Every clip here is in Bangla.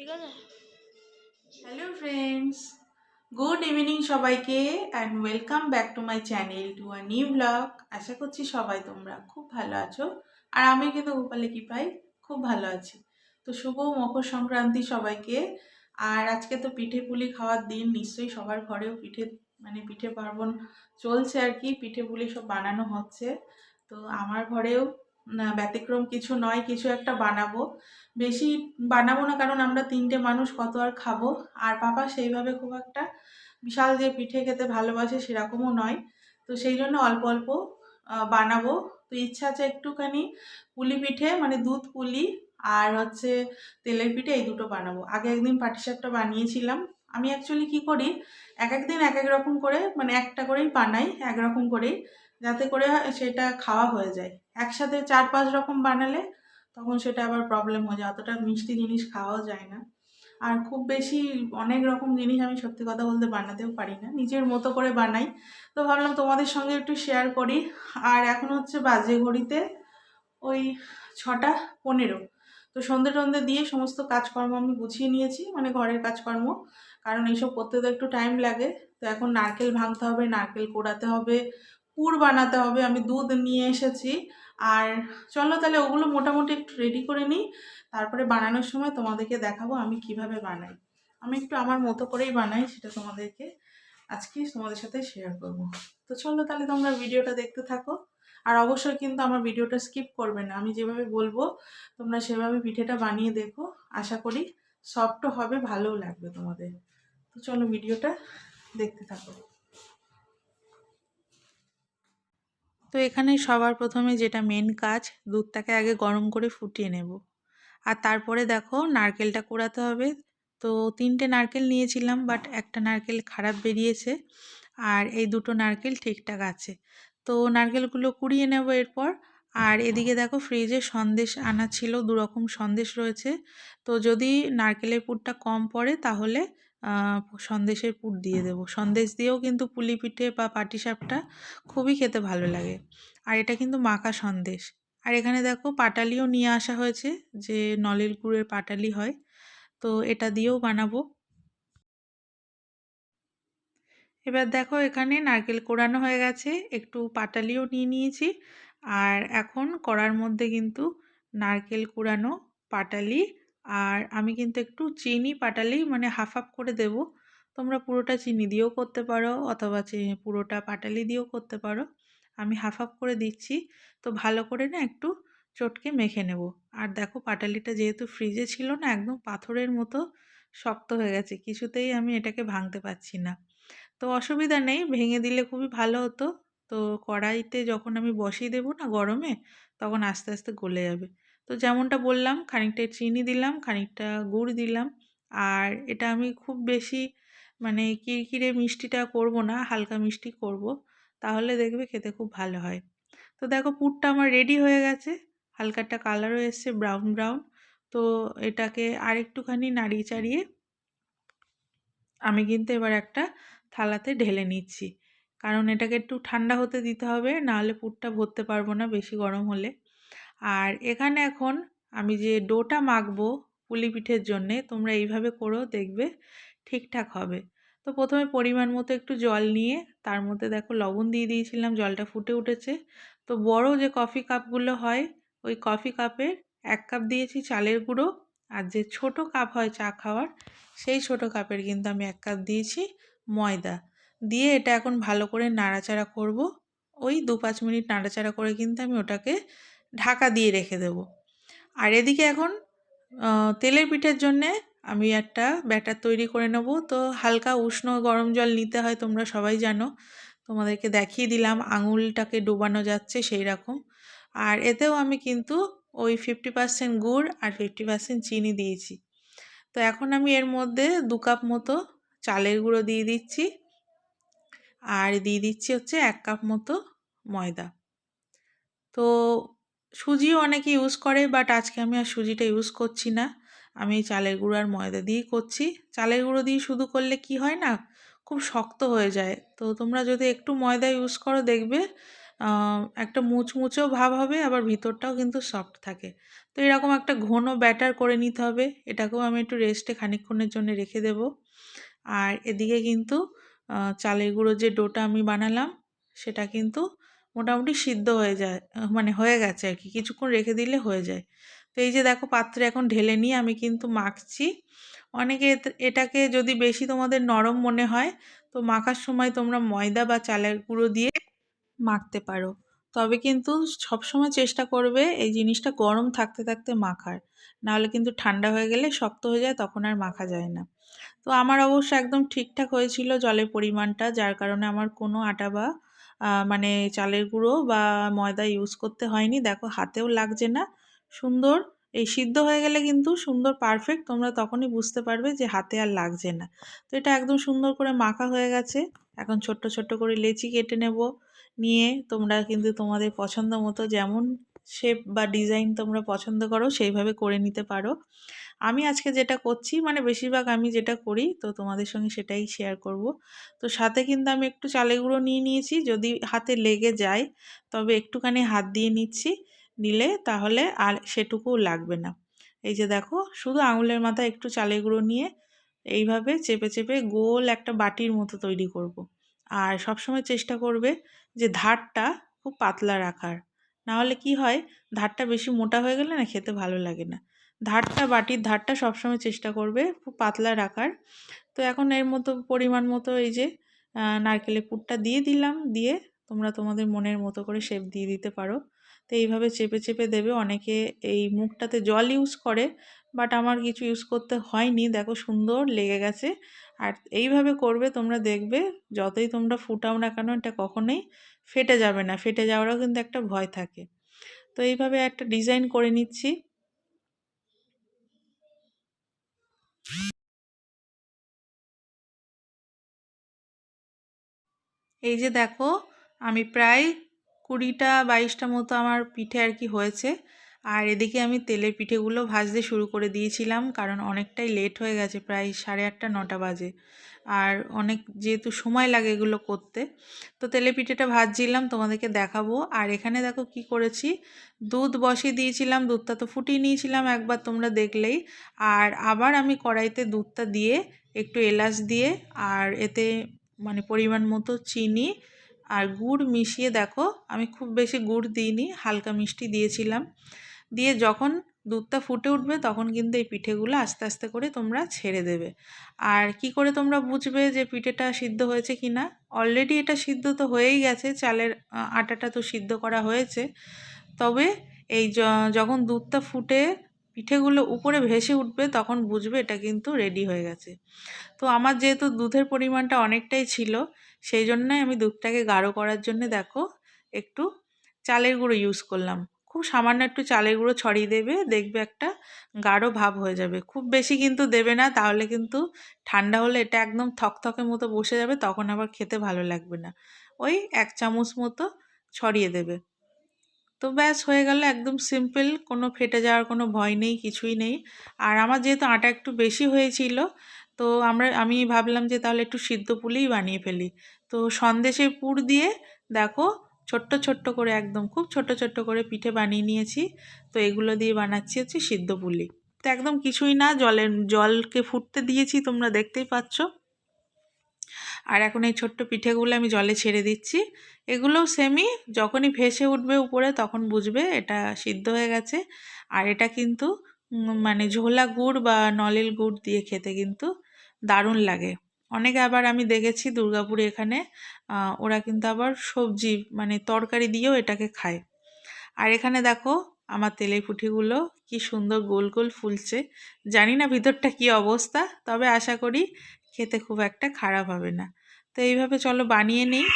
ঠিক আছে? হ্যালো ফ্রেন্ডস গুড ইভিনিং সবাইকে and welcome back to my channel to a new blog আশা করছি সবাই তোমরা খুব ভালো আছো, আর আমি কিন্তু গোপালে কি পাই, খুব ভালো আছি। তো শুভ মকর সংক্রান্তি সবাইকে, আর আজকে তো পিঠে পুলি খাওয়ার দিন, নিশ্চয়ই সবার ঘরেও পিঠে মানে পিঠে পার্বণ চলছে আর কি, পিঠে পুলি সব বানানো হচ্ছে। তো আমার ঘরেও ব্যতিক্রম কিছু নয়, কিছু একটা বানাবো। বেশি বানাবো না, কারণ আমরা তিনটে মানুষ কত আর খাব। আর পাপা সেইভাবে খুব একটা বিশাল যে পিঠে খেতে ভালোবাসে সেরকমও নয়। তো সেই জন্য অল্প অল্প বানাবো। তো ইচ্ছা আছে একটুখানি পুলি পিঠে মানে দুধ পুলি আর হচ্ছে তেলের পিঠে এই দুটো বানাবো। আগে একদিন পাটিসাপটা বানিয়েছিলাম। আমি অ্যাকচুয়ালি কি করি, এক এক দিন এক এক রকম করে মানে একটা করেই বানাই, এক রকম করেই, যাতে করে সেটা খাওয়া হয়ে যায়। একসাথে চার পাঁচ রকম বানালে তখন সেটা আবার প্রবলেম হয়ে যায়। অতটা মিষ্টি জিনিস খাওয়াও যায় না। আর খুব বেশি অনেক রকম জিনিস আমি সত্যি কথা বলতে বানাতেও পারি না। নিজের মতো করে বানাই। তো ভাবলাম তোমাদের সঙ্গে একটু শেয়ার করি। আর এখন হচ্ছে বাজে ঘড়িতে ওই ছটা পনেরো। তো সন্ধে টন্ধে দিয়ে সমস্ত কাজকর্ম আমি গুছিয়ে নিয়েছি মানে ঘরের কাজকর্ম। কারণ এইসব করতে তো একটু টাইম লাগে। তো এখন নারকেল ভাঙতে হবে, নারকেল কোড়াতে হবে পুর বানাতে হবে, আমি দুধ নিয়ে এসেছি। আর চলো তাহলে ওগুলো মোটামুটি একটু রেডি করে নিই, তারপরে বানানোর সময় তোমাদেরকে দেখাবো আমি কীভাবে বানাই। আমি একটু আমার মতো করেই বানাই, সেটা তোমাদেরকে আজকে তোমাদের সাথে শেয়ার করব। তো চলো তাহলে তোমরা ভিডিওটা দেখতে থাকো। আর অবশ্যই কিন্তু আমার ভিডিওটা স্কিপ করবে না, আমি যেভাবে বলব, তোমরা সেভাবে পিঠেটা বানিয়ে দেখো। আশা করি সফটও হবে, ভালোও লাগবে তোমাদের। তো চলো ভিডিওটা দেখতে থাকো। তো এখানে সবার প্রথমে যেটা মেন কাজ, দুধটাকে আগে গরম করে ফুটিয়ে নেব। আর তারপরে দেখো নারকেলটা কোড়াতে হবে। তো তিনটে নারকেল নিয়েছিলাম বাট একটা নারকেল খারাপ বেরিয়েছে। আর এই দুটো নারকেল ঠিকঠাক আছে। তো নারকেলগুলো কুড়িয়ে নেব এরপর। আর এদিকে দেখো ফ্রিজে সন্দেশ আনা ছিল দু রকম সন্দেশ রয়েছে। তো যদি নারকেলের পুরটা কম পড়ে তাহলে সন্দেশের পুর দিয়ে দেবো। সন্দেশ দিয়েও কিন্তু পুলি পিঠে বা পাটিসাপটা খুবই খেতে ভালো লাগে। আর এটা কিন্তু মাখা সন্দেশ। আর এখানে দেখো পাটালিও নিয়ে আসা হয়েছে যে নলের গুড়ের পাটালি হয়। তো এটা দিয়েও বানাবো। এবার দেখো এখানে নারকেল কোড়ানো হয়ে গেছে। একটু পাটালিও নিয়ে নিয়েছি। আর এখন কড়ার মধ্যে কিন্তু নারকেল কুড়ানো পাটালি আর আমি কিন্তু একটু চিনি পাটালি মানে হাফ হাফ করে দেব। তোমরা পুরোটা চিনি দিয়েও করতে পারো অথবা পুরোটা পাটালি দিয়েও করতে পারো। আমি হাফ হাফ করে দিচ্ছি। তো ভালো করে না একটু চটকে মেখে নেব। আর দেখো পাটালিটা যেহেতু ফ্রিজে ছিল না, একদম পাথরের মতো শক্ত হয়ে গেছে, কিছুতেই আমি এটাকে ভাঙতে পারছি না। তো অসুবিধা নেই, ভেঙে দিলে খুবই ভালো হতো। তো কড়াইতে যখন আমি বসিয়ে দেবো না গরমে, তখন আস্তে আস্তে গলে যাবে। তো যেমনটা বললাম, খানিকটা চিনি দিলাম, খানিকটা গুড় দিলাম। আর এটা আমি খুব বেশি মানে কিরকিরে মিষ্টিটা করব না, হালকা মিষ্টি করব, তাহলে দেখবে খেতে খুব ভালো হয়। তো দেখো পুরটা আমার রেডি হয়ে গেছে হালকা একটা কালারও এসছে ব্রাউন ব্রাউন তো এটাকে আর একটুখানি নাড়িয়ে চাড়িয়ে আমি কিন্তু এবার একটা থালাতে ঢেলে নিচ্ছি। কারণ এটাকে একটু ঠান্ডা হতে দিতে হবে, নাহলে পুরটা ভরতে পারব না বেশি গরম হলে। আর এখানে এখন আমি যে ডোটা মাখবো পুলি পিঠের জন্যে, তোমরা এইভাবে করেও দেখবে ঠিকঠাক হবে। তো প্রথমে পরিমাণ মতো একটু জল নিয়ে, তার মধ্যে দেখো লবণ দিয়ে দিয়েছিলাম, জলটা ফুটে উঠেছে। তো বড় যে কফি কাপগুলো হয়, ওই কফি কাপের এক কাপ দিয়েছি চালের গুঁড়ো আর যে ছোট কাপ হয় চা খাওয়ার, সেই ছোট কাপের কিন্তু আমি এক কাপ দিয়েছি ময়দা। দিয়ে এটা এখন ভালো করে নাড়াচাড়া করব। ওই দু পাঁচ মিনিট নাড়াচাড়া করে কিন্তু আমি ওটাকে ঢাকা দিয়ে রেখে দেব। আর এদিকে এখন তেলের পিঠের জন্যে আমি একটা ব্যাটার তৈরি করে নেব। তো হালকা উষ্ণ গরম জল নিতে হয়, তোমরা সবাই জানো। তোমাদেরকে দেখিয়ে দিলাম, আঙুলটাকে ডোবানো যাচ্ছে সেই রকম আর এতেও আমি কিন্তু ওই ফিফটি পার্সেন্ট গুড় আর ফিফটি পার্সেন্ট চিনি দিয়েছি। তো এখন আমি এর মধ্যে দু কাপ মতো চালের গুঁড়ো দিয়ে দিচ্ছি। আর দিয়ে দিচ্ছি হচ্ছে এক কাপ মতো ময়দা। তো সুজিও অনেকে ইউজ করে বাট আজকে আমি আর সুজিটা ইউজ করছি না। আমি চালের গুঁড়ো আর ময়দা দিয়েই করছি। চালের গুঁড়ো দিয়ে শুধু করলে কি হয় না, খুব শক্ত হয়ে যায়। তো তোমরা যদি একটু ময়দা ইউজ করো, দেখবে একটা মুচমুচেও ভাব হবে, আবার ভিতরটাও কিন্তু সফট থাকে। তো এরকম একটা ঘন ব্যাটার করে নিতে হবে। এটাকেও আমি একটু রেস্টে খানিকক্ষণের জন্য রেখে দেব। আর এদিকে কিন্তু চালের গুঁড়ো যে ডোটা আমি বানালাম, সেটা কিন্তু মোটামুটি সিদ্ধ হয়ে যায় মানে হয়ে গেছে আর কি। কিছুক্ষণ রেখে দিলে হয়ে যায়। তো এই যে দেখো পাত্রে এখন ঢেলে নিয়ে আমি কিন্তু মাখছি। অনেকে এটাকে যদি বেশি তোমাদের নরম মনে হয়, তো মাখার সময় তোমরা ময়দা বা চালের গুঁড়ো দিয়ে মাখতে পারো। তবে কিন্তু সবসময় চেষ্টা করবে এই জিনিসটা গরম থাকতে থাকতে মাখার। নাহলে কিন্তু ঠান্ডা হয়ে গেলে শক্ত হয়ে যায়, তখন আর মাখা যায় না। তো আমার অবশ্য একদম ঠিকঠাক হয়েছিল জলের পরিমাণটা, যার কারণে আমার কোনো আটা বা মানে চালের গুঁড়ো বা ময়দা ইউজ করতে হয়নি। দেখো হাতেও লাগছে না। সুন্দর। এই সিদ্ধ হয়ে গেলে কিন্তু সুন্দর পারফেক্ট তোমরা তখনই বুঝতে পারবে যে হাতে আর লাগছে না। তো এটা একদম সুন্দর করে মাখা হয়ে গেছে। এখন ছোট্ট ছোট্ট করে লেচি কেটে নেব। নিয়ে তোমরা কিন্তু তোমাদের পছন্দ মতো যেমন শেপ বা ডিজাইন তোমরা পছন্দ করো, সেইভাবে করে নিতে পারো। আমি আজকে যেটা করছি মানে বেশিরভাগ আমি যেটা করি, তো তোমাদের সঙ্গে সেটাই শেয়ার করব। তো সাথে কিন্তু আমি একটু চালে গুঁড়ো নিয়ে নিয়েছি, যদি হাতে লেগে যায়, তবে একটুখানি হাত দিয়ে নিচ্ছি, নিলে তাহলে আর সেটুকুও লাগবে না। এই যে দেখো, শুধু আঙুলের মাথায় একটু চালে গুঁড়ো নিয়ে এইভাবে চেপে চেপে গোল একটা বাটির মতো তৈরি করব। আর সবসময় চেষ্টা করবে যে ধারটা খুব পাতলা রাখার। নাহলে কি হয়, ধারটা বেশি মোটা হয়ে গেলে না খেতে ভালো লাগে না। ধারটা, বাটির ধারটা সবসময় চেষ্টা করবে খুব পাতলা রাখার। তো এখন এর মতো পরিমাণ মতো এই যে নারকেলের পুরটা দিয়ে দিলাম, দিয়ে তোমরা তোমাদের মনের মতো করে শেপ দিয়ে দিতে পারো। তো এইভাবে চেপে চেপে দেবে। অনেকে এই মুখটাতে জল ইউজ করে বাট আমার কিছু ইউজ করতে হয়নি। দেখো সুন্দর লেগে গেছে। আর এইভাবে করবে তোমরা দেখবে, যতই তোমরা ফুটাও না কেন, এটা কখনোই ফেটে যাবে না। ফেটে যাওয়ারও কিন্তু একটা ভয় থাকে। তো এইভাবে একটা ডিজাইন করে নিচ্ছি। এই যে দেখো, আমি প্রায় কুড়িটা বাইশটা মতো আমার পিঠে আর কি হয়েছে। আর এদিকে আমি তেলের পিঠেগুলো ভাজতে শুরু করে দিয়েছিলাম, কারণ অনেকটাই লেট হয়ে গেছে, প্রায় সাড়ে আটটা, নটা বাজে। আর অনেক যেহেতু সময় লাগে এগুলো করতে, তো তেলে পিঠেটা ভাজছিলাম, তোমাদেরকে দেখাবো। আর এখানে দেখো কি করেছি, দুধ বসিয়ে দিয়েছিলাম, দুধটা তো ফুটিয়ে নিয়েছিলাম একবার তোমরা দেখলেই। আর আবার আমি কড়াইতে দুধটা দিয়ে একটু এলাচ দিয়ে, আর এতে মানে পরিমাণ মতো চিনি আর গুড় মিশিয়ে দেখো, আমি খুব বেশি গুড় দিইনি, হালকা মিষ্টি দিয়েছিলাম। দিয়ে যখন দুধটা ফুটে উঠবে তখন কিন্তু এই পিঠেগুলো আস্তে আস্তে করে তোমরা ছেড়ে দেবে। আর কি করে তোমরা বুঝবে যে পিঠেটা সিদ্ধ হয়েছে কি না? অলরেডি এটা সিদ্ধ তো হয়েই গেছে, চালের আটাটা তো সিদ্ধ করা হয়েছে। তবে এই যখন দুধটা ফুটে পিঠেগুলো উপরে ভেসে উঠবে, তখন বুঝবে এটা কিন্তু রেডি হয়ে গেছে। তো আমার যেহেতু দুধের পরিমাণটা অনেকটাই ছিল, সেই জন্যই আমি দুধটাকে গাঢ় করার জন্য দেখো একটু চালের গুঁড়ো ইউজ করলাম। খুব সামান্য একটু চালের গুঁড়ো ছড়িয়ে দেবে, দেখবে একটা গাঢ় ভাব হয়ে যাবে। খুব বেশি কিন্তু দেবে না, তাহলে কিন্তু ঠান্ডা হলে এটা একদম থকথকে মতো বসে যাবে, তখন আবার খেতে ভালো লাগবে না। ওই এক চামচ মতো ছড়িয়ে দেবে। তো ব্যাস হয়ে গেল একদম সিম্পল, কোনো ফেটে যাওয়ার কোনো ভয় নেই, কিছুই নেই। আর আমার যেহেতু আটা একটু বেশি হয়েছিল, তো আমরা, আমি ভাবলাম যে তাহলে একটু সিদ্ধ পুলিই বানিয়ে ফেলি। তো সন্দেশের পুর দিয়ে দেখো ছোট্ট ছোট্ট করে একদম, খুব ছোট্ট ছোট্ট করে পিঠে বানিয়ে নিয়েছি। তো এগুলো দিয়ে বানাচ্ছি হচ্ছে সিদ্ধ পুলি। তো একদম কিছুই না, জলের, জলকে ফুটতে দিয়েছি, তোমরা দেখতেই পাচ্ছ। আর এখন এই ছোট্ট পিঠেগুলো আমি জলে ছেড়ে দিচ্ছি। এগুলোও সেমই যখনই ভেসে উঠবে উপরে তখন বুঝবে এটা সিদ্ধ হয়ে গেছে। আর এটা কিন্তু মানে ঝোলা গুড় বা নলেল গুড় দিয়ে খেতে কিন্তু দারুণ লাগে। অনেকে আবার আমি দেখেছি দুর্গাপুরে এখানে ওরা কিন্তু আবার সবজি মানে তরকারি দিয়েও এটাকে খায়। আর এখানে দেখো আমার তেলের পুঁঠিগুলো কি সুন্দর গোল গোল ফুলছে। জানি না ভিতরটা কি অবস্থা, তবে আশা করি খেতে খুব একটা খারাপ হবে না। তো এইভাবে চলো বানিয়ে নিই।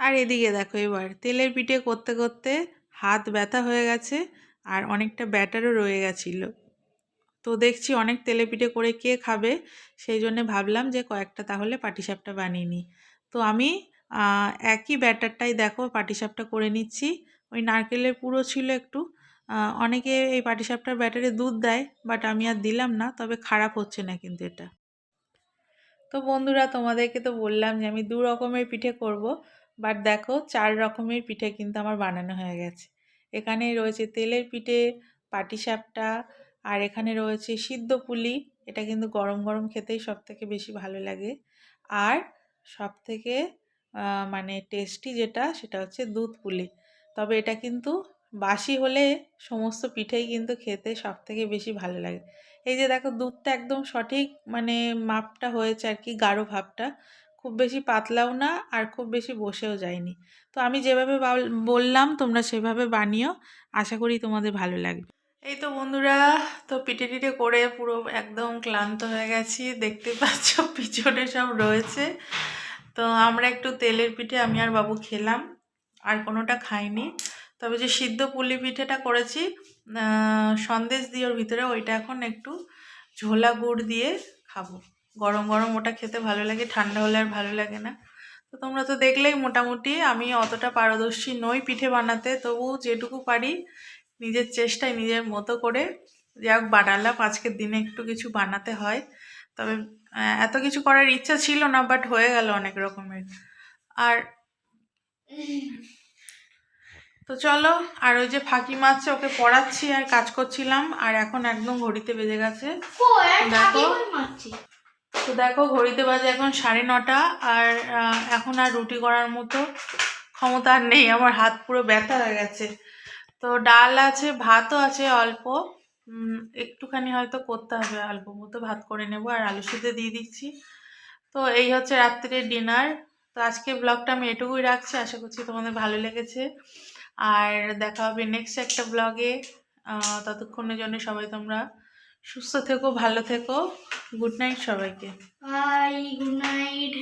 আর এদিকে দেখো এবার তেলের পিঠে করতে করতে হাত ব্যথা হয়ে গেছে আর অনেকটা ব্যাটারও রয়ে গেছিল। তো দেখছি অনেক তেলে পিঠে করে কে খাবে, সেই জন্যে ভাবলাম যে কয়েকটা তাহলে পাটিসাপটা বানিয়ে নিই। তো আমি একই ব্যাটারটাই দেখো পাটিসাপটা করে নিচ্ছি। ওই নারকেলের পুরো ছিল একটু। অনেকে এই পাটিসাপটার ব্যাটারে দুধ দেয়, বাট আমি আর দিলাম না, তবে খারাপ হচ্ছে না কিন্তু এটা। তো বন্ধুরা তোমাদেরকে তো বললাম যে আমি দু রকমের পিঠে করব বাট দেখো চার রকমের পিঠে কিন্তু আমার বানানো হয়ে গেছে। এখানে রয়েছে তেলের পিঠে পাটিসাপটা, আর এখানে রয়েছে সিদ্ধ পুলি, এটা কিন্তু গরম গরম খেতেই সব থেকে বেশি ভালো লাগে। আর সব থেকে মানে টেস্টি যেটা সেটা হচ্ছে দুধ পুলি। তবে এটা কিন্তু বাসি হলে সমস্ত পিঠেই কিন্তু খেতে সব থেকে বেশি ভালো লাগে। এই যে দেখো দুধটা একদম সঠিক মানে মাপটা হয়েছে আর কি গাঢ় ভাবটা। খুব বেশি পাতলাও না আর খুব বেশি বসেও যায়নি। তো আমি যেভাবে বললাম তোমরা সেভাবে বানিও। আশা করি তোমাদের ভালো লাগবে। এই তো বন্ধুরা, তো পিঠে টিটে করে পুরো একদম ক্লান্ত হয়ে গেছি। দেখতে পাচ্ছ পিছনে সব রয়েছে। তো আমরা একটু তেলের পিঠে আমি আর বাবু খেলাম। আর কোনোটা খাইনি। তবে যে সিদ্ধ পুলি পিঠেটা করেছি সন্দেশ দিয়ে ওর ভিতরে ওইটা এখন একটু ঝোলা গুড় দিয়ে খাব। গরম গরম ওটা খেতে ভালো লাগে, ঠান্ডা হলে আর ভালো লাগে না। তো তোমরা তো দেখলেই মোটামুটি, আমি অতটা পারদর্শী নই পিঠে বানাতে, তবু যেটুকু পারি নিজের চেষ্টায়, নিজের মতো করে। যাক, বানালাম, আজকের দিনে একটু কিছু বানাতে হয়। তবে এত কিছু করার ইচ্ছা ছিল না বাট হয়ে গেল অনেক রকমের। আর তো চলো আর ওই যে ফাঁকি মারছে ওকে পড়াচ্ছি আর কাজ করছিলাম আর এখন একদম ঘড়িতে বেজে গেছে। দেখো। তো দেখো ঘড়িতে বাজে এখন সাড়ে নটা আর এখন আর রুটি করার মতো ক্ষমতা আর নেই আমার হাত পুরো ব্যথা হয়ে গেছে। তো ডাল আছে ভাতও আছে অল্প একটুখানি হয়তো করতে হবে অল্প মতো ভাত করে নেব আর আলু সিদ্ধে দিয়ে দিচ্ছি। তো এই হচ্ছে রাত্রির ডিনার। তো আজকে ব্লগটা আমি এটুকুই রাখছি আশা করছি তোমাদের ভালো লেগেছে। আর দেখা হবে নেক্সট একটা ব্লগে ততক্ষণের জন্য সবাই তোমরা সুস্থ থেকো, ভালো থেকো। গুড নাইট সবাইকে। Bye good night